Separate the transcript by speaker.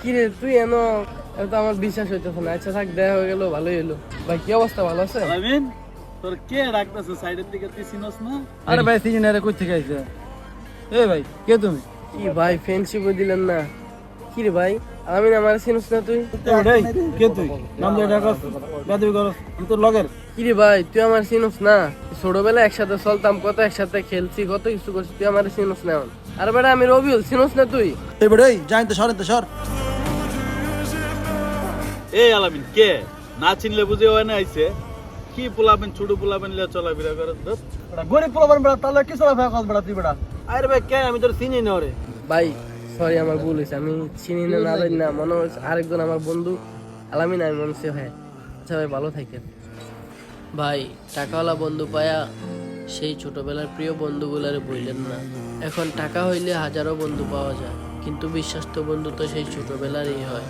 Speaker 1: কি রে তুই এন এত আমার বিশ্বাস হইতেছে না। আচ্ছা থাক দেখা হয়ে গেল ভালোই হলো ভাই কি অবস্থা? ভালো আছে?
Speaker 2: তোর কে রাখতেছে সাইডের দিকে তুই চিনস না?
Speaker 3: আরে ভাই কই থেকে আইছে? এ ভাই কে তুমি?
Speaker 1: কি ভাই ফ্রেন্ডশিপও দিলেন না। কি রে ভাই আমি না আমার চিনিস না তুই?
Speaker 3: এই কে তুই? নাম দিয়ে ডাকস বেদবি করস। তোর লগের।
Speaker 1: কি রে ভাই তুই আমার চিনিস না? ছোটবেলায় একসাথে চলতাম কত একসাথে খেলছি কত কিছু করছি তুই আমার চিনিস না আর বেটা আমি রবিউল চিনিস না তুই?
Speaker 3: এই বড় এই জানি তো সরেন তো সর।
Speaker 2: এই আলামিন কে? না চিনলে বুঝে হয় না আইছে। কি পোলাবেন ছোট পোলাবেন লিয়া চলাফেরা করে
Speaker 3: গরিব পোলাবান বড় তাহলে কি চলা ভাই কস বড় তুই বড় আরে ভাই কে? আমি তোর চিনি না রে
Speaker 1: ভাই সরি আমার ভুল হয়েছে আমি চিনি না না না মনে হচ্ছে আরেকজন আমার বন্ধু। আলামিন আমি মনে হচ্ছে হ্যাঁ। আচ্ছা ভাই ভালো থাকেন। ভাই, টাকাওয়ালা বন্ধু পায়া সেই ছোটবেলার প্রিয় বন্ধুগুলারে বইলেন না। এখন টাকা হইলে হাজারো বন্ধু পাওয়া যায়, কিন্তু বিশ্বাস্ত বন্ধু তো সেই ছোটবেলারই হয়।